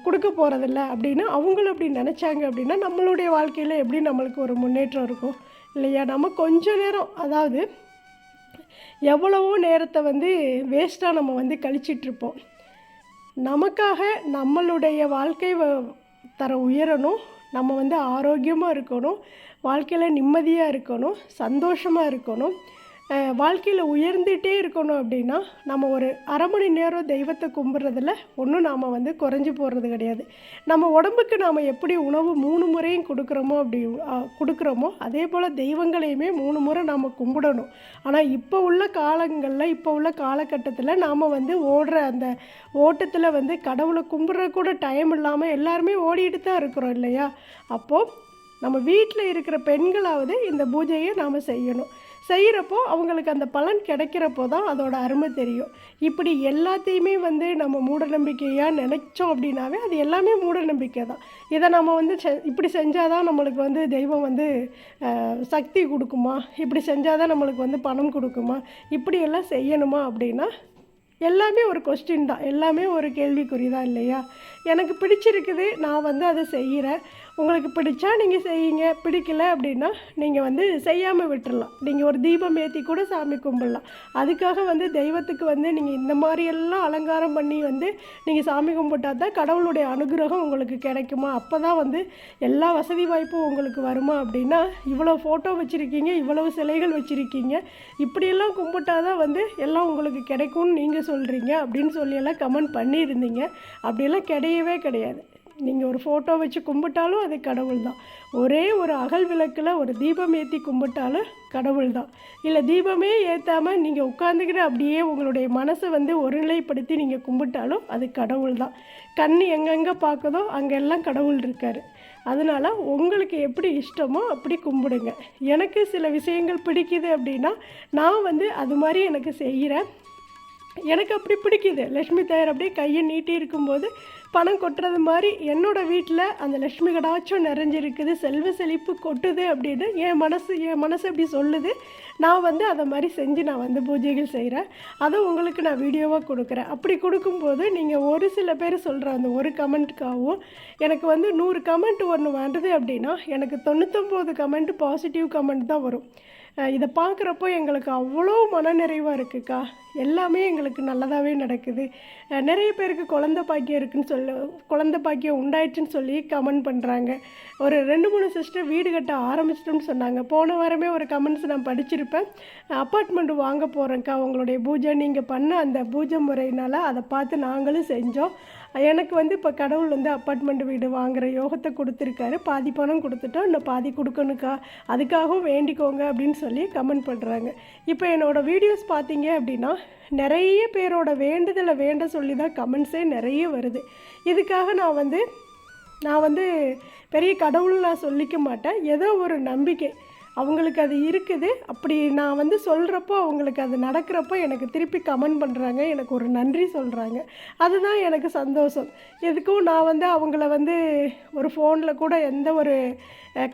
கொடுக்க போகிறதில்ல அப்படின்னு அவங்களும் அப்படி நினச்சாங்க அப்படின்னா நம்மளுடைய வாழ்க்கையில் எப்படி நம்மளுக்கு ஒரு முன்னேற்றம் இருக்கும் இல்லையா? நம்ம கொஞ்ச நேரம் அதாவது எவ்வளவோ நேரத்தை வந்து வேஸ்ட்டாக நம்ம வந்து கழிச்சிட்ருப்போம். நமக்காக நம்மளுடைய வாழ்க்கை தர உயரணும். நம்ம வந்து ஆரோக்கியமாக இருக்கணும். வாழ்க்கையில் நிம்மதியாக இருக்கணும். சந்தோஷமாக இருக்கணும். வாழ்க்கையில் உயர்ந்துகிட்டே இருக்கணும் அப்படின்னா நம்ம ஒரு அரை மணி நேரம் தெய்வத்தை கும்பிட்றதுல ஒன்றும் நாம் வந்து குறைஞ்சி போகிறது கிடையாது. நம்ம உடம்புக்கு நாம் எப்படி உணவு மூணு முறையும் கொடுக்குறோமோ அப்படி கொடுக்குறோமோ அதே போல் தெய்வங்களையுமே மூணு முறை நாம் கும்பிடணும். ஆனால் இப்போ உள்ள காலங்களில் இப்போ உள்ள காலகட்டத்தில் நாம் வந்து ஓடுற அந்த ஓட்டத்தில் வந்து கடவுளை கும்பிட்ற கூட டைம் இல்லாமல் எல்லாருமே ஓடிட்டு தான் இருக்கிறோம் இல்லையா? அப்போது நம்ம வீட்டில் இருக்கிற பெண்களாவது இந்த பூஜையை நாம் செய்யணும். செய்கிறப்போ அவங்களுக்கு அந்த பலன் கிடைக்கிறப்போ தான் அதோட அருமை தெரியும். இப்படி எல்லாத்தையுமே வந்து நம்ம மூடநம்பிக்கையாக நினைச்சோம் அப்படின்னாவே அது எல்லாமே மூடநம்பிக்கை தான். இதை நம்ம வந்து செ இப்படி செஞ்சால் தான் நம்மளுக்கு வந்து தெய்வம் வந்து சக்தி கொடுக்குமா? இப்படி செஞ்சால் தான் நம்மளுக்கு வந்து பணம் கொடுக்குமா? இப்படியெல்லாம் செய்யணுமா அப்படின்னா எல்லாமே ஒரு கொஸ்டின் தான். எல்லாமே ஒரு கேள்விக்குறி தான் இல்லையா? எனக்கு பிடிச்சிருக்குது நான் வந்து அதை செய்கிறேன் உங்களுக்கு பிடிச்சா நீங்கள் செய்யுங்க. பிடிக்கல அப்படின்னா நீங்கள் வந்து செய்யாமல் விட்டுடலாம் நீங்கள் ஒரு தீபம் ஏற்றி கூட சாமி கும்பிடலாம். அதுக்காக வந்து தெய்வத்துக்கு வந்து நீங்கள் இந்த மாதிரியெல்லாம் அலங்காரம் பண்ணி வந்து நீங்கள் சாமி கும்பிட்டா தான் கடவுளுடைய அனுகிரகம் உங்களுக்கு கிடைக்குமா? அப்போ தான் வந்து எல்லா வசதி வாய்ப்பும் உங்களுக்கு வருமா அப்படின்னா இவ்வளோ ஃபோட்டோ வச்சுருக்கீங்க இவ்வளவு சிலைகள் வச்சுருக்கீங்க இப்படியெல்லாம் கும்பிட்டா தான் வந்து எல்லாம் உங்களுக்கு கிடைக்கும்னு நீங்கள் சொல்கிறீங்க அப்படின்னு சொல்லி எல்லாம் கமெண்ட் பண்ணியிருந்தீங்க. அப்படியெல்லாம் கிடையவே கிடையாது. நீங்கள் ஒரு ஃபோட்டோ வச்சு கும்பிட்டாலும் அது கடவுள் தான் ஒரே ஒரு அகல் விளக்கில் ஒரு தீபம் ஏற்றி கும்பிட்டாலும் கடவுள் தான் இல்லை தீபமே ஏற்றாமல் நீங்கள் உட்காந்துக்கிட்டு அப்படியே உங்களுடைய மனசை வந்து ஒருநிலைப்படுத்தி நீங்கள் கும்பிட்டாலும் அது கடவுள் தான் கண் எங்கெங்கே பார்க்குதோ அங்கெல்லாம் கடவுள் இருக்கார். அதனால் உங்களுக்கு எப்படி இஷ்டமோ அப்படி கும்பிடுங்க. எனக்கு சில விஷயங்கள் பிடிக்குது அப்படின்னா நான் வந்து அது மாதிரி எனக்கு செய்கிறேன் எனக்கு அப்படி பிடிக்குது. லக்ஷ்மி தாயார் அப்படியே கையை நீட்டி இருக்கும்போது பணம் கொட்டுறது மாதிரி என்னோட வீட்டில் அந்த லக்ஷ்மி கடாச்சும் நிறைஞ்சிருக்குது செல்வ செழிப்பு கொட்டுது அப்படின்னு என் மனசு என் மனசு அப்படி சொல்லுது. நான் வந்து அதை மாதிரி செஞ்சு நான் வந்து பூஜைகள் செய்கிறேன் அதை உங்களுக்கு நான் வீடியோவாக கொடுக்குறேன். அப்படி கொடுக்கும்போது நீங்கள் ஒரு சில பேர் சொல்கிற அந்த ஒரு கமெண்ட்டுக்காகவும் எனக்கு வந்து நூறு கமெண்ட் ஒன்று வந்தது அப்படின்னா எனக்கு தொண்ணூத்தொம்பது கமெண்ட் பாசிட்டிவ் கமெண்ட் தான் வரும். இதை பார்க்குறப்போ எங்களுக்கு அவ்வளோ மனநிறைவாக இருக்குக்கா. எல்லாமே எங்களுக்கு நல்லதாகவே நடக்குது. நிறைய பேருக்கு குழந்த பாக்கியம் இருக்குன்னு சொல்ல குழந்த பாக்கியம் உண்டாயிடுச்சுன்னு சொல்லி கமெண்ட் பண்ணுறாங்க ஒரு ரெண்டு மூணு சிஸ்டர் வீடு கட்ட ஆரம்பிச்சிட்டோம்னு சொன்னாங்க. போன வாரமே ஒரு கமெண்ட்ஸ் நான் படிச்சிருப்பேன். அப்பார்ட்மெண்ட் வாங்க போகிறேங்க்கா உங்களுடைய பூஜை நீங்கள் பண்ண அந்த பூஜை முறையினால் அதை பார்த்து நாங்களும் செஞ்சோம். எனக்கு வந்து இப்போ கடவுள் வந்து அப்பார்ட்மெண்ட் வீடு வாங்குற யோகத்தை கொடுத்துருக்காரு. பாதி பணம் கொடுத்துட்டோம் இன்னும் பாதி கொடுக்கணுக்கா? அதுக்காகவும் வேண்டிக்கோங்க அப்படின்னு சொல்லி கமெண்ட் பண்ணுறாங்க இப்போ என்னோடய வீடியோஸ் பார்த்தீங்க அப்படின்னா நிறைய பேரோட வேண்டுதலை வேண்ட சொல்லி தான் கமெண்ட்ஸே நிறைய வருது. இதுக்காக நான் வந்து நான் வந்து பெரிய கடவுள் நான் சொல்லிக்க மாட்டேன். ஏதோ ஒரு நம்பிக்கை. அவங்களுக்கு அது இருக்குது. அப்படி நான் வந்து சொல்கிறப்போ அவங்களுக்கு அது நடக்கிறப்போ எனக்கு திருப்பி கமெண்ட் பண்ணுறாங்க எனக்கு ஒரு நன்றி சொல்கிறாங்க அதுதான் எனக்கு சந்தோஷம். எதுக்கும் நான் வந்து அவங்கள வந்து ஒரு ஃபோனில் கூட எந்த ஒரு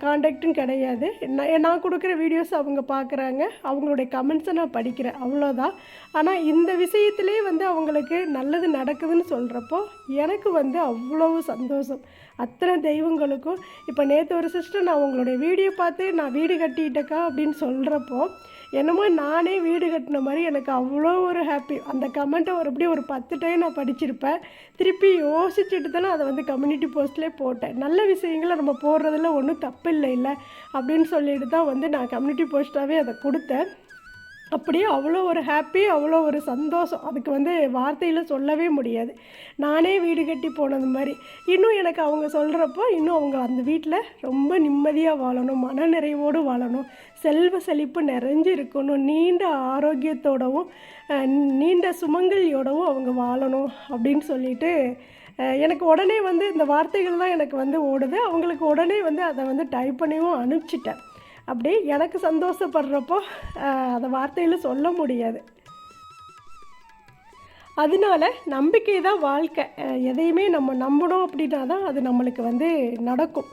காண்டாக்டும் கிடையாது. நான் நான் கொடுக்குற வீடியோஸ் அவங்க பார்க்குறாங்க. அவங்களுடைய கமெண்ட்ஸை நான் படிக்கிறேன். அவ்வளோதான். ஆனால் இந்த விஷயத்திலே வந்து அவங்களுக்கு நல்லது நடக்குதுன்னு சொல்கிறப்போ எனக்கு வந்து அவ்வளவு சந்தோஷம். அத்தனை தெய்வங்களுக்கும். இப்போ நேற்று ஒரு சிஸ்டர் நான் உங்களுடைய வீடியோ பார்த்து நான் வீடு கட்டிட்டேக்கா அப்படின்னு சொல்கிறப்போ என்னமோ நானே வீடு கட்டின மாதிரி எனக்கு அவ்வளோ ஒரு ஹாப்பி அந்த கமெண்ட்டை ஒரு அப்படியே ஒரு பத்து டைம் நான் படிச்சிருப்பேன். திருப்பி யோசிச்சுட்டு தானே அதை வந்து கம்யூனிட்டி போஸ்ட்லேயே போட்டேன். நல்ல விஷயங்களை நம்ம போடுறதுல ஒன்றும் தப்பு இல்லை இல்லை அப்படின்னு சொல்லிட்டு தான் வந்து நான் கம்யூனிட்டி போஸ்ட்டாகவே அதை கொடுத்தேன். அப்படியே அவ்வளோ ஒரு ஹாப்பி அவ்வளோ ஒரு சந்தோஷம். அதுக்கு வந்து வார்த்தையில் சொல்லவே முடியாது. நானே வீடு கட்டி போனது மாதிரி. இன்னும் எனக்கு அவங்க சொல்கிறப்போ இன்னும் அவங்க அந்த வீட்டில் ரொம்ப நிம்மதியாக வாழணும் மனநிறைவோடு வாழணும். செல்வ செழிப்பு நிறைஞ்சு இருக்கணும் நீண்ட ஆரோக்கியத்தோடவும் நீண்ட சுமங்கலியோடவும் அவங்க வாழணும் அப்படின்னு சொல்லிட்டு எனக்கு உடனே வந்து இந்த வார்த்தைகள் தான் எனக்கு வந்து ஓடுது. அவங்களுக்கு உடனே வந்து அதை வந்து டைப் பண்ணியும் அனுப்பிச்சிட்டேன். அப்படி எனக்கு சந்தோஷப்படுறப்போ அதை வார்த்தையில் சொல்ல முடியாது. அதனால நம்பிக்கை தான் வாழ்க்கை. எதையுமே நம்ம நம்பணும் அப்படின்னா தான் அது நம்மளுக்கு வந்து நடக்கும்.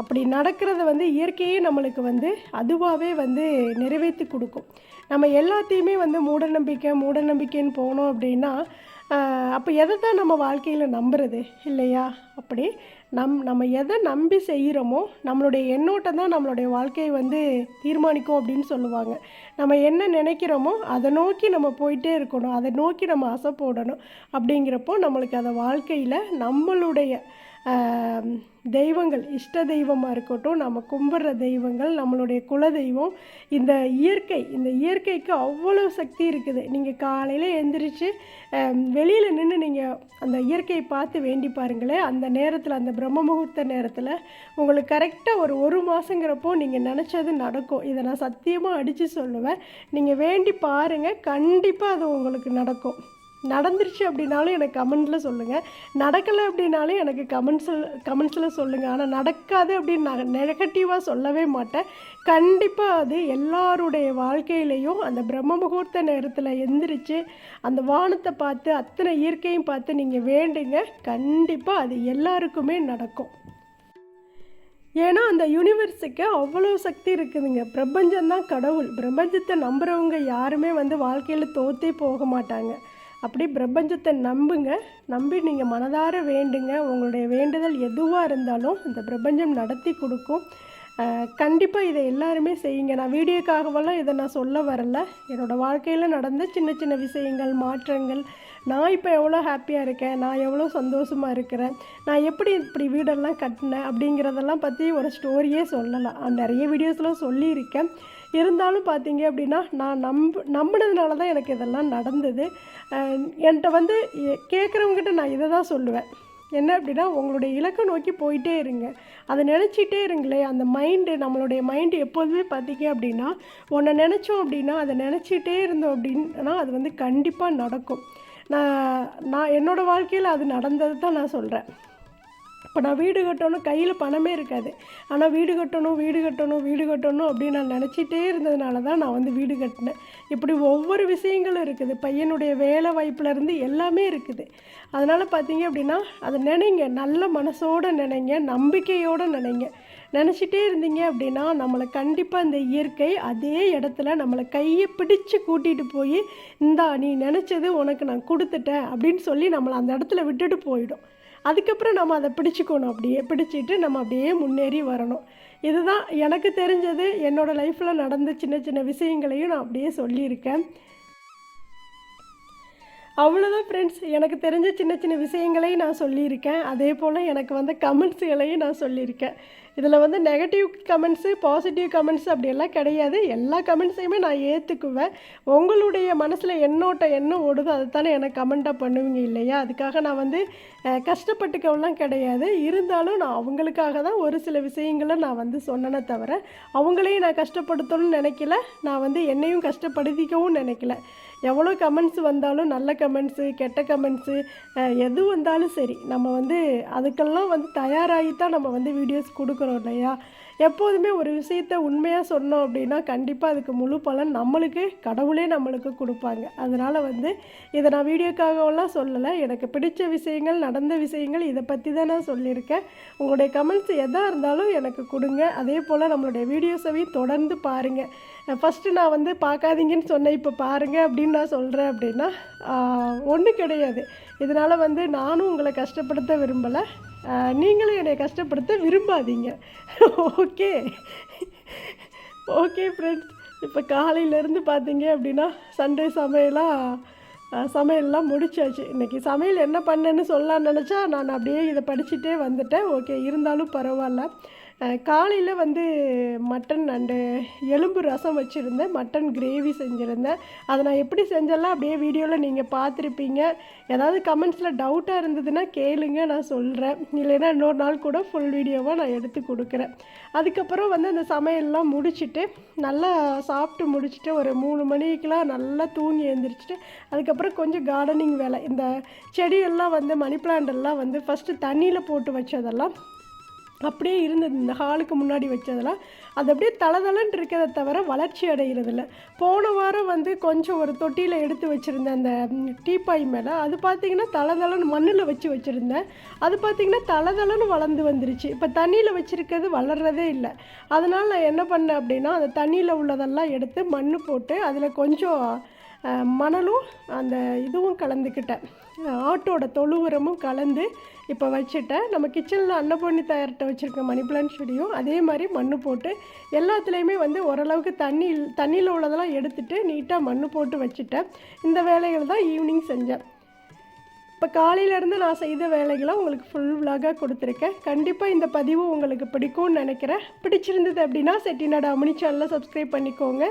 அப்படி நடக்கிறத வந்து இயற்கையே நம்மளுக்கு வந்து அதுவாகவே வந்து நிறைவேற்றி கொடுக்கும். நம்ம எல்லாத்தையுமே வந்து மூடநம்பிக்கை மூடநம்பிக்கைன்னு போனோம் அப்படின்னா அப்போ எதை தான் நம்ம வாழ்க்கையில் நம்புறது? இல்லையா? அப்படி நம் நம்ம எதை நம்பி செய்கிறோமோ நம்மளுடைய எண்ணோட்டம் தான் நம்மளுடைய வாழ்க்கையை வந்து தீர்மானிக்கும் அப்படின்னு சொல்லுவாங்க. நம்ம என்ன நினைக்கிறோமோ அதை நோக்கி நம்ம போயிட்டே இருக்கணும் அதை நோக்கி நம்ம அசை போடணும் அப்படிங்கிறப்போ நம்மளுக்கு அந்த வாழ்க்கையில் நம்மளுடைய தெய்வங்கள் இஷ்ட தெய்வமாக இருக்கட்டும் நம்ம கும்பிட்ற தெய்வங்கள் நம்மளுடைய குல தெய்வம் இந்த இயற்கை இந்த இயற்கைக்கு அவ்வளோ சக்தி இருக்குது. நீங்கள் காலையில் எழுந்திரிச்சு வெளியில் நின்று நீங்கள் அந்த இயற்கையை பார்த்து வேண்டி பாருங்களேன் அந்த நேரத்தில் அந்த பிரம்ம முகூர்த்த நேரத்தில் உங்களுக்கு கரெக்டாக ஒரு ஒரு மாதங்கிறப்போ நீங்கள் நினச்சது நடக்கும். இதை நான் சத்தியமாக அடித்து சொல்லுவேன். நீங்கள் வேண்டி பாருங்கள் கண்டிப்பாக அது உங்களுக்கு நடக்கும். நடந்துருச்சு அப்படின்னாலும் எனக்கு கமெண்ட்டில் சொல்லுங்கள் நடக்கலை அப்படின்னாலும் எனக்கு கமெண்ட்ஸில் கமெண்ட்ஸில் சொல்லுங்கள் ஆனால் நடக்காது அப்படின்னு நான் நெகட்டிவாக சொல்லவே மாட்டேன். கண்டிப்பாக அது எல்லாருடைய வாழ்க்கையிலையும் அந்த பிரம்ம முகூர்த்த நேரத்தில் எந்திரிச்சு அந்த வானத்தை பார்த்து அத்தனை இயற்கையும் பார்த்து நீங்கள் வேண்டுங்க. கண்டிப்பாக அது எல்லாருக்குமே நடக்கும். ஏன்னா அந்த யூனிவர்ஸுக்கு அவ்வளோ சக்தி இருக்குதுங்க. பிரபஞ்சம்தான் கடவுள். பிரபஞ்சத்தை நம்புகிறவங்க யாருமே வந்து வாழ்க்கையில் தோற்றே போக மாட்டாங்க. அப்படி பிரபஞ்சத்தை நம்புங்க. நம்பி நீங்கள் மனதார வேண்டுங்க. உங்களுடைய வேண்டுதல் எதுவாக இருந்தாலும் இந்த பிரபஞ்சம் நடத்தி கொடுக்கும். கண்டிப்பாக இதை எல்லாருமே செய்யுங்க. நான் வீடியோக்காகவெல்லாம் இதை நான் சொல்ல வரல. என்னோடய வாழ்க்கையில் நடந்த சின்ன சின்ன விஷயங்கள் மாற்றங்கள். நான் இப்போ எவ்வளோ ஹாப்பியாக இருக்கேன். நான் எவ்வளோ சந்தோஷமாக இருக்கிறேன். நான் எப்படி இப்படி வீடெல்லாம் கட்டினேன் அப்படிங்கிறதெல்லாம் பற்றி ஒரு ஸ்டோரியே சொல்லலாம். நிறைய வீடியோஸ்லாம் சொல்லியிருக்கேன். இருந்தாலும் பார்த்தீங்க அப்படின்னா நான் நம்ப நம்பினதுனால தான் எனக்கு இதெல்லாம் நடந்தது. என்கிட்ட வந்து கேட்குறவங்ககிட்ட நான் இதை தான் சொல்லுவேன். என்ன அப்படின்னா உங்களுடைய இலக்கை நோக்கி போயிட்டே இருங்க. அதை நினச்சிட்டே இருங்களே அந்த மைண்டு நம்மளுடைய மைண்டு எப்போதுமே பார்த்தீங்க அப்படின்னா ஒன்றை நினச்சோம் அப்படின்னா அதை நினச்சிட்டே இருந்தோம் அப்படின்னா அது வந்து கண்டிப்பாக நடக்கும். நான் நான் என்னோடய வாழ்க்கையில் அது நடந்தது தான் நான் சொல்கிறேன் இப்போ நான் வீடு கட்டணும் கையில் பணமே இருக்காது. ஆனால் வீடு கட்டணும் வீடு கட்டணும் வீடு கட்டணும் அப்படின்னு நான் நினச்சிட்டே இருந்ததுனால தான் நான் வந்து வீடு கட்டினேன். இப்படி ஒவ்வொரு விஷயங்களும் இருக்குது. பையனுடைய வேலை வாய்ப்புலேருந்து எல்லாமே இருக்குது. அதனால் பார்த்தீங்க அப்படின்னா அதை நினைங்க. நல்ல மனசோடு நினைங்க. நம்பிக்கையோடு நினைங்க. நினச்சிட்டே இருந்தீங்க அப்படின்னா நம்மளை கண்டிப்பாக இந்த இயற்கை அதே இடத்துல நம்மளை கையை பிடிச்சு கூட்டிகிட்டு போய் இந்தா நீ நினச்சது உனக்கு நான் கொடுத்துட்டேன் அப்படின்னு சொல்லி நம்மளை அந்த இடத்துல விட்டுட்டு போயிடும். அதுக்கப்புறம் நம்ம அதை பிடிச்சிக்கணும் அப்படியே பிடிச்சிட்டு நம்ம அப்படியே முன்னேறி வரணும். இதுதான் எனக்கு தெரிஞ்சது என்னோடய லைஃப்பில் நடந்த சின்ன சின்ன விஷயங்களையும் நான் அப்படியே சொல்லியிருக்கேன். அவ்வளோதான் ஃப்ரெண்ட்ஸ் எனக்கு தெரிஞ்ச சின்ன சின்ன விஷயங்களையும் நான் சொல்லியிருக்கேன். அதே போல் எனக்கு வந்த கமெண்ட்ஸுகளையும் நான் சொல்லியிருக்கேன். இதில் வந்து நெகட்டிவ் கமெண்ட்ஸு பாசிட்டிவ் கமெண்ட்ஸ் அப்படியெல்லாம் கிடையாது. எல்லா கமெண்ட்ஸையுமே நான் ஏற்றுக்குவேன் உங்களுடைய மனசில் எண்ணோட்டம் என்ன ஓடுதோ அதை தானே எனக்கு கமெண்ட்டாக பண்ணுவீங்க இல்லையா? அதுக்காக நான் வந்து கஷ்டப்பட்டுக்கவெல்லாம் கிடையாது. இருந்தாலும் நான் அவங்களுக்காக தான் ஒரு சில விஷயங்களை நான் வந்து சொன்னனே தவிர அவங்களையும் நான் கஷ்டப்படுத்தணும்னு நினைக்கல. நான் வந்து என்னையும் கஷ்டப்படுத்திக்கவும் நினைக்கல. எவ்வளோ கமெண்ட்ஸ் வந்தாலும் நல்ல கமெண்ட்ஸு கெட்ட கமெண்ட்ஸு எது வந்தாலும் சரி நம்ம வந்து அதுக்கெல்லாம் வந்து தயாராகி தான் நம்ம வந்து வீடியோஸ் கொடுக்குறோம் இல்லையா? எப்போதுமே ஒரு விஷயத்த உண்மையாக சொன்னோம் அப்படின்னா கண்டிப்பாக அதுக்கு முழு பலன் நம்மளுக்கு கடவுளே நம்மளுக்கு கொடுப்பாங்க. அதனால் வந்து இதை நான் வீடியோக்காகவெல்லாம் சொல்லலை. எனக்கு பிடிச்ச விஷயங்கள் நடந்த விஷயங்கள் இதை பற்றி தான் நான் சொல்லியிருக்கேன். உங்களுடைய கமெண்ட்ஸ் எதாக இருந்தாலும் எனக்கு கொடுங்க. அதே போல் நம்மளுடைய வீடியோஸையும் தொடர்ந்து பாருங்கள் ஃபஸ்ட்டு நான் வந்து பார்க்காதீங்கன்னு சொன்னேன் இப்போ பாருங்கள் அப்படின்னு நான் சொல்கிறேன் அப்படின்னா ஒன்றும் கிடையாது. இதனால் வந்து நானும் உங்களை கஷ்டப்படுத்த விரும்பலை. நீங்களும் என்னை கஷ்டப்படுத்த விரும்பாதீங்க. ஓகே. ஓகே ஃப்ரெண்ட்ஸ் இப்போ காலையிலேருந்து பார்த்தீங்க அப்படின்னா சண்டே சமையலாக சமையல்லாம் முடிச்சாச்சு. இன்றைக்கி சமையல் என்ன பண்ணேன்னு சொல்லலான்னு நினச்சா நான் அப்படியே இதை படிச்சுட்டே வந்துட்டேன். ஓகே இருந்தாலும் பரவாயில்ல. காலையில் வந்து மட்டன் அண்டு எலும்பு ரசம் வச்சுருந்தேன். மட்டன் கிரேவி செஞ்சுருந்தேன். அதை நான் எப்படி செஞ்செல்லாம் அப்படியே வீடியோவில் நீங்கள் பார்த்துருப்பீங்க. ஏதாவது கமெண்ட்ஸில் டவுட்டாக இருந்ததுன்னா கேளுங்க நான் சொல்கிறேன் இல்லைன்னா இன்னொரு நாள் கூட ஃபுல் வீடியோவாக நான் எடுத்து கொடுக்குறேன். அதுக்கப்புறம் வந்து அந்த சமையல்லாம் முடிச்சுட்டு நல்லா சாப்பிட்டு முடிச்சுட்டு ஒரு மூணு மணிக்கெலாம் நல்லா தூங்கி எழுந்திரிச்சிட்டு அதுக்கப்புறம் கொஞ்சம் கார்டனிங் வேலை. இந்த செடியெல்லாம் வந்து மணி பிளான்ட் எல்லாம் வந்து ஃபஸ்ட்டு தண்ணியில் போட்டு வச்சதெல்லாம் அப்படியே இருந்தது. இந்த ஹாலுக்கு முன்னாடி வச்சதெல்லாம் அது அப்படியே தளதளன்னு இருக்கிறத தவிர வளர்ச்சி அடைகிறதில்ல போன வாரம் வந்து கொஞ்சம் ஒரு தொட்டியில் எடுத்து வச்சுருந்தேன் அந்த டீப்பாய் மேலே அது பார்த்தீங்கன்னா தளதளன்னு மண்ணில் வச்சு வச்சுருந்தேன் அது பார்த்தீங்கன்னா தளதளன்னு வளர்ந்து வந்துருச்சு. இப்போ தண்ணியில் வச்சுருக்கிறது வளர்றதே இல்லை. அதனால் நான் என்ன பண்ணேன் அப்படின்னா அந்த தண்ணியில் உள்ளதெல்லாம் எடுத்து மண் போட்டு அதில் கொஞ்சம் மணலும் அந்த இதுவும் கலந்துக்கிட்டேன். ஆட்டோட தொழு உரமும் கலந்து இப்போ வச்சுட்டேன். நம்ம கிச்சனில் அன்னபூர்ணி தயார்கிட்ட வச்சுருக்க மணி பிளான்ட் செடியும் அதே மாதிரி மண் போட்டு எல்லாத்துலேயுமே வந்து ஓரளவுக்கு தண்ணி தண்ணியில் உள்ளதெல்லாம் எடுத்துகிட்டு நீட்டாக மண் போட்டு வச்சுட்டேன். இந்த வேலைகள் தான் ஈவினிங் செஞ்சேன். இப்போ காலையிலேருந்து நான் செய்த வேலைகளை உங்களுக்கு ஃபுல் விலாகாக கொடுத்துருக்கேன். கண்டிப்பாக இந்த பதிவு உங்களுக்கு பிடிக்கும்னு நினைக்கிறேன். பிடிச்சிருந்தது அப்படின்னா செட்டிநாடு அமினி சேனலை சப்ஸ்கிரைப் பண்ணிக்கோங்க.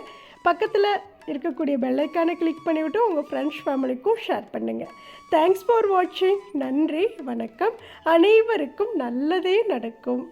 பக்கத்தில் இருக்கக்கூடிய பெல்லைக்கானை கிளிக் பண்ணிவிட்டு உங்கள் ஃப்ரெண்ட்ஸ் ஃபேமிலிக்கும் ஷேர் பண்ணுங்கள் தேங்க்ஸ் ஃபார் வாட்சிங் நன்றி வணக்கம். அனைவருக்கும் நல்லதே நடக்கும்.